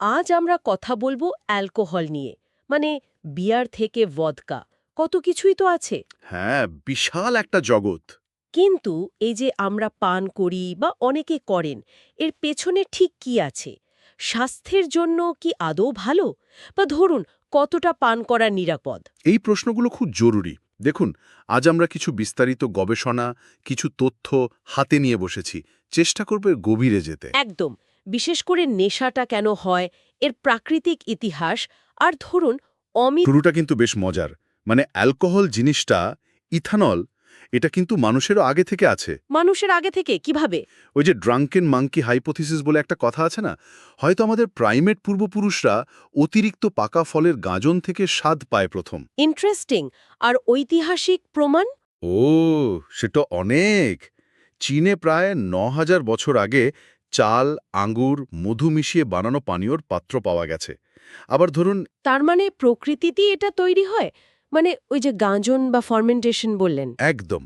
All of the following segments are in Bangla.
আজ আমরা কথা বলব অ্যালকোহল নিয়ে মানে বিয়ার থেকে ভদকা কত কিছুই তো আছে। হ্যাঁ বিশাল একটা জগৎ। কিন্তু এই যে আমরা পান করি বা অনেকে করেন এর পেছনে ঠিক কি আছে? স্বাস্থ্যের জন্য কি আদৌ ভালো? বা ধরুন কতটা পান করা নিরাপদ? এই প্রশ্নগুলো খুব জরুরি। দেখুন আজ আমরা কিছু বিস্তারিত গবেষণা কিছু তথ্য হাতে নিয়ে বসেছি। চেষ্টা করবে গভীরে যেতে। একদম। বিশেষ করে নেশাটা কেন হয় এর প্রাকৃতিক ইতিহাস আর ধরুন অমি শুরুটা কিন্তু বেশ মজার। মানে অ্যালকোহল জিনিসটা ইথানল এটা কিন্তু মানুষেরও আগে থেকে আছে। মানুষের আগে থেকে? কীভাবে? ওই যে ড্রাঙ্কেন মাঙ্কি হাইপোথিসিস বলে একটা কথা আছে না? হয়তো আমাদের প্রাইমেট পূর্বপুরুষরা অতিরিক্ত পাকা ফলের গাজন থেকে স্বাদ পায় প্রথম। ইন্টারেস্টিং। আর ঐতিহাসিক প্রমাণ? ও সেটা অনেক। চীনে প্রায় ন হাজার বছর আগে চাল আঙ্গুর মধু মিশিয়ে বানানো পানীয়র পাত্র পাওয়া গেছে। আবার ধরুন তার মানে প্রকৃতিতেই এটা তৈরি হয়? মানে ওই যে গাঁজন বা ফার্মেন্টেশন বললেন। একদম।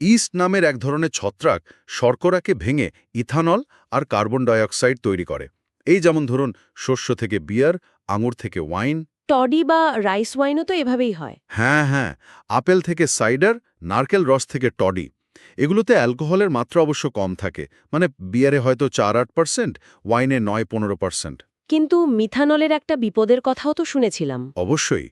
ইস্ট নামের এক ধরনের ছত্রাক শর্করাকে ভেঙে ইথানল আর কার্বন ডাইঅক্সাইড তৈরি করে। এই যেমন ধরুন শস্য থেকে বিয়ার আঙুর থেকে ওয়াইন। টডি বা রাইস ওয়াইনও তো এভাবেই হয়। হ্যাঁ হ্যাঁ। আপেল থেকে সাইডার নারকেল রস থেকে টডি। এগুলোতে অ্যালকোহলের মাত্রা অবশ্য কম থাকে। মানে বিয়ারে হয়তো চার আট পার্সেন্ট ওয়াইনে নয় পনেরো পার্সেন্ট। কিন্তু মিথানলের একটা বিপদের কথাও তো শুনেছিলাম। অবশ্যই।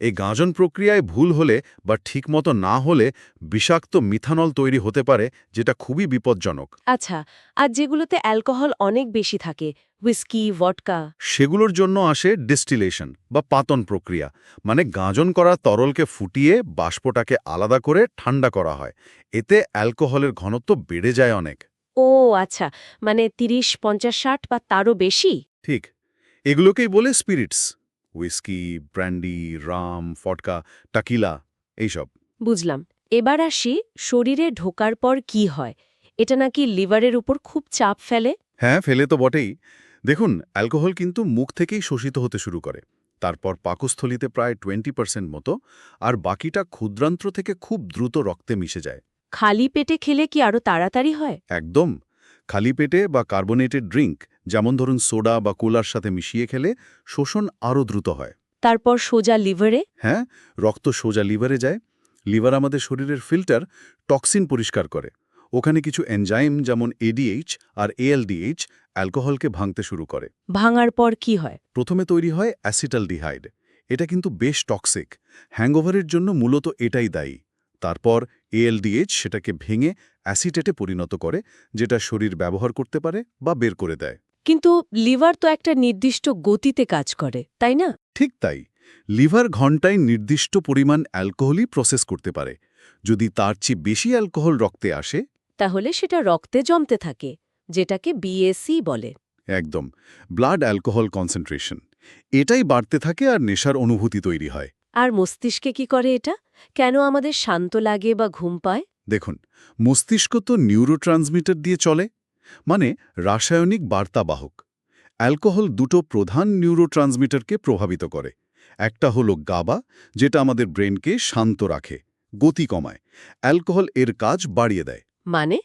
এই গাঁজন প্রক্রিয়ায় ভুল হলে বা ঠিকমতো না হলে বিষাক্ত মিথানল তৈরি হতে পারে যেটা খুবই বিপজ্জনক। আচ্ছা আর যেগুলোতে অ্যালকোহল অনেক বেশি থাকে হুইস্কি ভটকা সেগুলোর জন্য আসে ডিস্টিলেশন বা পাতন প্রক্রিয়া মানে গাঁজন করা তরলকে ফুটিয়ে বাষ্পটাকে আলাদা করে ঠান্ডা করা হয়। এতে অ্যালকোহলের ঘনত্ব বেড়ে যায় অনেক। ও আচ্ছা মানে তিরিশ পঞ্চাশ ষাট বা তারও বেশি? ঠিক এগুলোকেই বলে স্পিরিটস। হুইস্কি ব্র্যান্ডি রাম ফটকা টাকিলা এইসব। বুঝলাম। এবার আসি শরীরে ঢোকার পর কি হয়। এটা নাকি লিভারের উপর খুব চাপ ফেলে? হ্যাঁ ফেলে তো বটেই। দেখুন অ্যালকোহল কিন্তু মুখ থেকেই শোষিত হতে শুরু করে। তারপর পাকস্থলিতে প্রায় টোয়েন্টি পার্সেন্ট মতো আর বাকিটা ক্ষুদ্রান্ত্র থেকে খুব দ্রুত রক্তে মিশে যায়। খালি পেটে খেলে কি আরও তাড়াতাড়ি হয়? একদম। খালি পেটে বা কার্বোনেটেড ড্রিঙ্ক যেমন ধরুন সোডা বা কোলার সাথে মিশিয়ে খেলে শোষণ আরও দ্রুত হয়। তারপর সোজা লিভারে? হ্যাঁ রক্ত সোজা লিভারে যায়। লিভার আমাদের শরীরের ফিল্টার টক্সিন পরিষ্কার করে। ওখানে কিছু এনজাইম যেমন এডিএইচ আর এএলডিএইচ অ্যালকোহলকে ভাঙতে শুরু করে। ভাঙার পর কি হয়? প্রথমে তৈরি হয় অ্যাসিটালডিহাইড। এটা কিন্তু বেশ টক্সিক। হ্যাংওভারের জন্য মূলত এটাই দায়ী। তারপর এএলডিএইচ সেটাকে ভেঙে অ্যাসিটেটে পরিণত করে যেটা শরীর ব্যবহার করতে পারে বা বের করে দেয়। কিন্তু লিভার তো একটা নির্দিষ্ট গতিতে কাজ করে তাই না? ঠিক তাই। লিভার ঘন্টায় নির্দিষ্ট পরিমাণ অ্যালকোহলই প্রসেস করতে পারে। যদি তার চেয়ে বেশি অ্যালকোহল রক্তে আসে? তাহলে সেটা রক্তে জমতে থাকে যেটাকে বিএসি বলে। একদম। Blood alcohol concentration. এটাই বাড়তে থাকে আর নেশার অনুভূতি তৈরি হয়। আর মস্তিষ্কে কি করে এটা? কেন আমাদের শান্ত লাগে বা ঘুম পায়? দেখুন মস্তিষ্ক তো নিউরোট্রান্সমিটার দিয়ে চলে। মানে রাসায়নিক বার্তাবাহক। অ্যালকোহল দুটো প্রধান নিউরোট্রান্সমিটারকে প্রভাবিত করে। একটা হলো গাবা যেটা আমাদের ব্রেনকে শান্ত রাখে গতি কমায়। অ্যালকোহল এর কাজ বাড়িয়ে দেয়। মানে?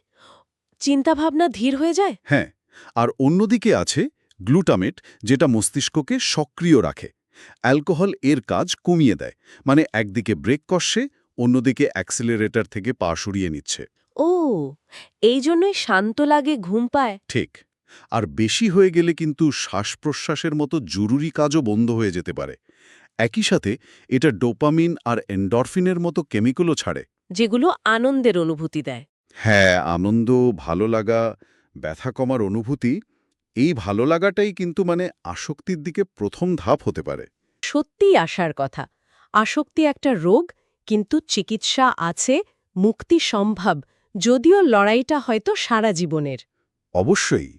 চিন্তাভাবনা ধীর হয়ে যায়? হ্যাঁ আর অন্যদিকে আছে গ্লুটামেট যেটা মস্তিষ্ককে সক্রিয় রাখে। অ্যালকোহল এর কাজ কমিয়ে দেয় মানে একদিকে ব্রেক কষে অন্যদিকে অ্যাক্সিলারেটর থেকে পা সরিয়ে নিচ্ছে। ও এই জন্যই শান্ত লাগে ঘুম পায়। ঠিক। আর বেশি হয়ে গেলে কিন্তু শ্বাস-প্রশ্বাসের মতো জরুরি কাজও বন্ধ হয়ে যেতে পারে। একই সাথে এটা ডোপামিন আর এন্ডরফিনের মতো কেমিক্যালও ছাড়ে। যেগুলো আনন্দের অনুভূতি দেয়। হ্যাঁ আনন্দ ভালো লাগা ব্যথা কমার অনুভূতি এই ভালো লাগাটাই কিন্তু মানে আসক্তির দিকে প্রথম ধাপ হতে পারে। সত্যিই আসার কথা। আসক্তি একটা রোগ কিন্তু চিকিৎসা আছে মুক্তি সম্ভব। যদিও লড়াইটা হয়তো সারা জীবনের। অবশ্যই।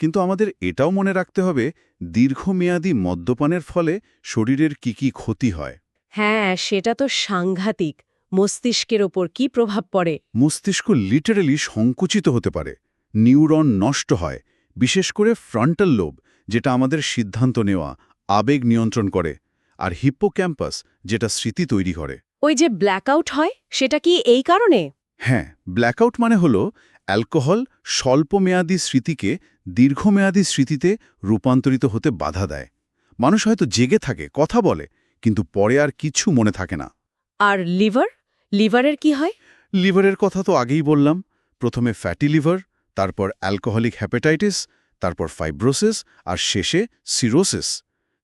কিন্তু আমাদের এটাও মনে রাখতে হবে দীর্ঘমেয়াদী মদ্যপানের ফলে শরীরের কি কি ক্ষতি হয়। হ্যাঁ সেটা তো সাংঘাতিক। মস্তিষ্কের ওপর কি প্রভাব পড়ে? মস্তিষ্ক লিটারেলি সংকুচিত হতে পারে। নিউরন নষ্ট হয়। বিশেষ করে ফ্রন্টাল লোব যেটা আমাদের সিদ্ধান্ত নেওয়া আবেগ নিয়ন্ত্রণ করে। আর হিপ্পোক্যাম্পাস যেটা স্মৃতি তৈরি করে। ওই যে ব্ল্যাকআউট হয় সেটা কি এই কারণে? হ্যাঁ ব্ল্যাকআউট মানে হল অ্যালকোহল স্বল্পমেয়াদী স্মৃতিকে দীর্ঘমেয়াদী স্মৃতিতে রূপান্তরিত হতে বাধা দেয়। মানুষ হয়তো জেগে থাকে কথা বলে কিন্তু পরে আর কিছু মনে থাকে না। আর লিভার লিভারের কি হয়? লিভারের কথা তো আগেই বললাম। প্রথমে ফ্যাটি লিভার তারপর অ্যালকোহলিক হ্যাপাটাইটিস তারপর ফাইব্রোসিস আর শেষে সিরোসিস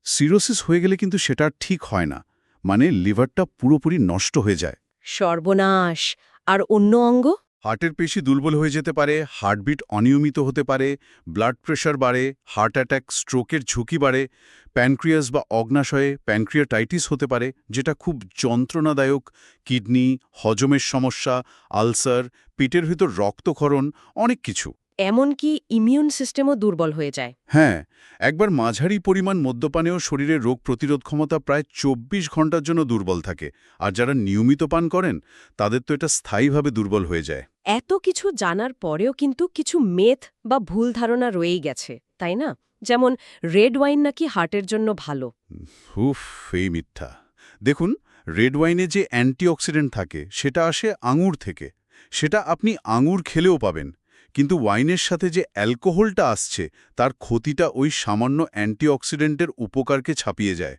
সিরোসিস হয়ে গেলে কিন্তু সেটা ঠিক হয় না মানে লিভারটা পুরোপুরি নষ্ট হয়ে যায়। সর্বনাশ! আর অন্য অঙ্গ? হার্টের পেশি দুর্বল হয়ে যেতে পারে, হার্টবিট অনিয়মিত হতে পারে, ব্লাড প্রেশার বাড়ে, হার্ট অ্যাট্যাক স্ট্রোকের ঝুঁকি বাড়ে, প্যানক্রিয়াস বা অগ্নাশয়ে প্যানক্রিয়াটাইটিস হতে পারে, যেটা খুব যন্ত্রণাদায়ক, কিডনি, হজমের সমস্যা, আলসার পিটের ভিতর রক্তক্ষরণ, অনেক কিছু। এমনকি ইমিউন সিস্টেমও দুর্বল হয়ে যায়। হ্যাঁ একবার মাঝারি পরিমাণ মদ্যপানেও শরীরের রোগ প্রতিরোধ ক্ষমতা প্রায় ২৪ ঘণ্টার জন্য দুর্বল থাকে। আর যারা নিয়মিত পান করেন তাদের তো এটা স্থায়ীভাবে দুর্বল হয়ে যায়। এত কিছু জানার পরেও কিন্তু কিছু মেথ বা ভুল ধারণা রয়েই গেছে তাই না? যেমন রেড ওয়াইন নাকি হার্টের জন্য ভালো। হুফ এই মিথ্যা। দেখুন রেড ওয়াইনে যে অ্যান্টিঅক্সিডেন্ট থাকে সেটা আসে আঙুর থেকে। সেটা আপনি আঙুর খেলেও পাবেন। কিন্তু ওয়াইনের সাথে যে অ্যালকোহলটা আসছে তার ক্ষতিটা ওই সামান্য অ্যান্টিঅক্সিডেন্টের উপকারকে ছাপিয়ে যায়।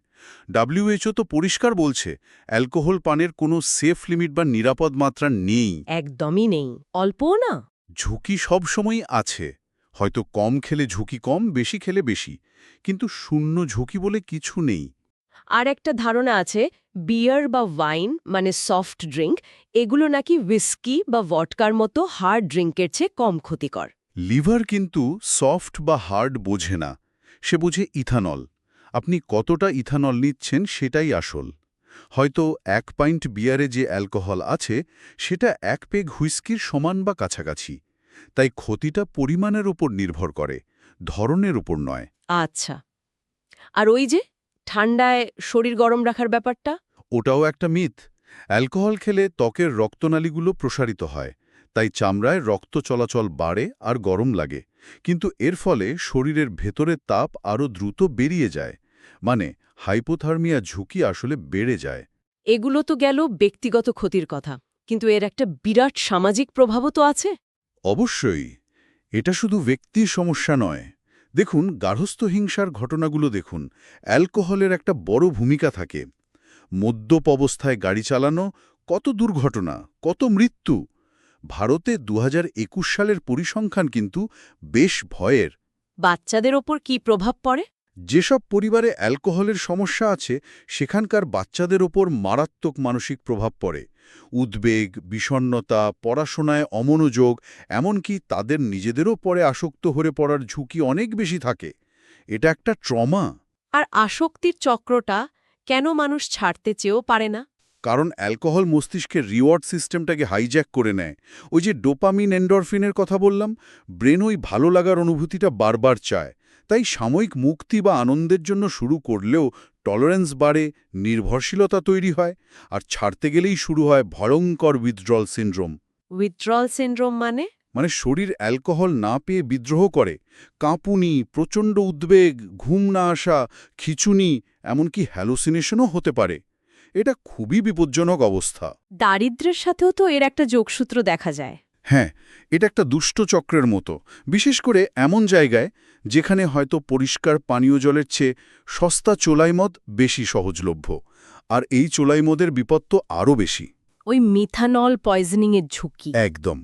ডাব্লিউএইচও তো পরিষ্কার বলছে অ্যালকোহল পানের কোনো সেফ লিমিট বা নিরাপদ মাত্রা নেই। একদমই নেই। অল্পও না। ঝুঁকি সবসময়ই আছে। হয়তো কম খেলে ঝুঁকি কম বেশি খেলে বেশি। কিন্তু শূন্য ঝুঁকি বলে কিছু নেই। আর একটা ধারণা আছে বিয়ার বা ওয়াইন মানে সফট ড্রিঙ্ক এগুলো নাকি উইস্কি বা ভটকার মতো হার্ড ড্রিঙ্কের চেয়ে কম ক্ষতিকর। লিভার কিন্তু সফট বা হার্ড বোঝে না সে বোঝে ইথানল আপনি কতটা ইথানল নিচ্ছেন সেটাই আসল। হয়তো এক পাইন্ট বিয়ারে যে অ্যালকোহল আছে সেটা এক পেগ হুইস্কির সমান বা কাছাকাছি। তাই ক্ষতিটা পরিমাণের ওপর নির্ভর করে ধরনের ওপর নয়। আচ্ছা। আর ওই যে ঠান্ডায় শরীর গরম রাখার ব্যাপারটা? ওটাও একটা মিথ। অ্যালকোহল খেলে ত্বকের রক্তনালীগুলো প্রসারিত হয় তাই চামড়ায় রক্ত চলাচল বাড়ে আর গরম লাগে। কিন্তু এর ফলে শরীরের ভেতরের তাপ আরও দ্রুত বেরিয়ে যায় মানে হাইপোথার্মিয়া ঝুঁকি আসলে বেড়ে যায়। এগুলো তো গেল ব্যক্তিগত ক্ষতির কথা কিন্তু এর একটা বিরাট সামাজিক প্রভাবও তো আছে। অবশ্যই এটা শুধু ব্যক্তির সমস্যা নয়। দেখুন গার্হস্থ হিংসার ঘটনাগুলো দেখুন। অ্যালকোহলের একটা বড় ভূমিকা থাকে। মদ্যপ অবস্থায় গাড়ি চালানো কত দুর্ঘটনা কত মৃত্যু। ভারতে দু হাজার একুশ সালের পরিসংখ্যান কিন্তু বেশ ভয়ের। বাচ্চাদের ওপর কি প্রভাব পড়ে? যেসব পরিবারে অ্যালকোহলের সমস্যা আছে সেখানকার বাচ্চাদের ওপর মারাত্মক মানসিক প্রভাব পড়ে। উদ্বেগ বিষণ্নতা পড়াশোনায় অমনোযোগ এমনকি তাদের নিজেদেরও পরে আসক্ত হয়ে পড়ার ঝুঁকি অনেক বেশি থাকে। এটা একটা ট্রমা। আর আসক্তির চক্রটা কেন মানুষ ছাড়তে চেয়েও পারে না? কারণ অ্যালকোহল মস্তিষ্কের রিওয়ার্ড সিস্টেমটাকে হাইজ্যাক করে নেয়। ওই যে ডোপামিন এন্ডরফিনের কথা বললাম ব্রেন ওই ভালো লাগার অনুভূতিটা বারবার চায়। তাই সাময়িক মুক্তি বা আনন্দের জন্য শুরু করলেও টলারেন্স বাড়ে নির্ভরশীলতা তৈরি হয় আর ছাড়তে গেলেই শুরু হয় ভয়ঙ্কর উইথড্রল সিন্ড্রোম উইথড্রল সিন্ড্রোম মানে? মানে শরীর অ্যালকোহল না পেয়ে বিদ্রোহ করে কাঁপুনি প্রচণ্ড উদ্বেগ ঘুম না আসা খিচুনি এমনকি হ্যালোসিনেশনও হতে পারে। এটা খুবই বিপজ্জনক অবস্থা। দারিদ্র্যের সাথেও তো এর একটা যোগসূত্র দেখা যায়। হ্যাঁ এটা একটা দুষ্ট চক্রের মতো। বিশেষ করে এমন জায়গায় যেখানে হয়তো পরিষ্কার পানীয় জলের চেয়ে সস্তা চোলাই মদ বেশি সহজলভ্য আর এই চোলাই মদের বিপদ তো আরও বেশি। ওই মিথানল পয়জনিংয়ের ঝুঁকি। একদম।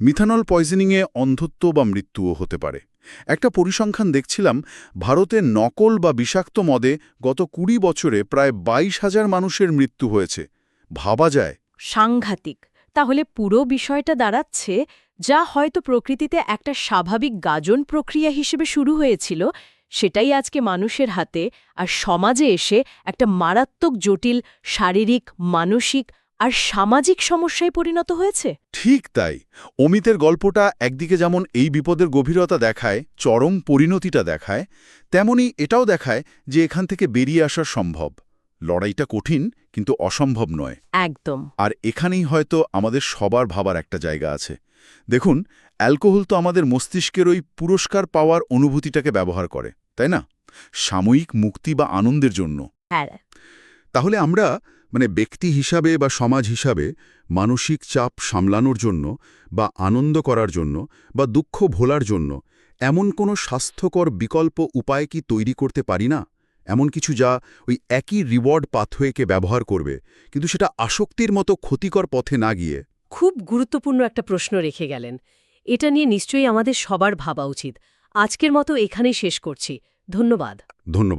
মিথানল পয়জনিংয়ে অন্ধত্ব বা মৃত্যুও হতে পারে। একটা পরিসংখ্যান দেখছিলাম ভারতে নকল বা বিষাক্ত মদে গত কুড়ি বছরে প্রায় বাইশ হাজার মানুষের মৃত্যু হয়েছে। ভাবা যায়। সাংঘাতিক। তাহলে পুরো বিষয়টা দাঁড়াচ্ছে যা হয়তো প্রকৃতিতে একটা স্বাভাবিক গাজন প্রক্রিয়া হিসেবে শুরু হয়েছিল, সেটাই আজকে মানুষের হাতে আর সমাজে এসে একটা মারাত্মক জটিল শারীরিক, মানসিক আর সামাজিক সমস্যায় পরিণত হয়েছে। ঠিক তাই। অমিতের গল্পটা একদিকে যেমন এই বিপদের গভীরতা দেখায়, চরম পরিণতিটা দেখায়, তেমনি এটাও দেখায় যে এখান থেকে বেরিয়ে আসা সম্ভব। লড়াইটা কঠিন কিন্তু অসম্ভব নয়। একদম। আর এখানেই হয়তো আমাদের সবার ভাবার একটা জায়গা আছে। দেখুন অ্যালকোহল তো আমাদের মস্তিষ্কের ওই পুরস্কার পাওয়ার অনুভূতিটাকে ব্যবহার করে তাই না? সাময়িক মুক্তি বা আনন্দের জন্য। হ্যাঁ তাহলে আমরা মানে ব্যক্তি হিসাবে বা সমাজ হিসাবে মানসিক চাপ সামলানোর জন্য বা আনন্দ করার জন্য বা দুঃখ ভোলার জন্য এমন কোনো স্বাস্থ্যকর বিকল্প উপায় কি তৈরি করতে পারি না? এমন কিছু যা ওই একই রিওয়ার্ড পাথওয়েকে ব্যবহার করবে কিন্তু সেটা আসক্তির মতো ক্ষতিকর পথে না গিয়ে। খুব গুরুত্বপূর্ণ একটা প্রশ্ন রেখে গেলেন। এটা নিয়ে নিশ্চয়ই আমাদের সবার ভাবা উচিত। আজকের মতো এখানেই শেষ করছি। ধন্যবাদ। ধন্যবাদ।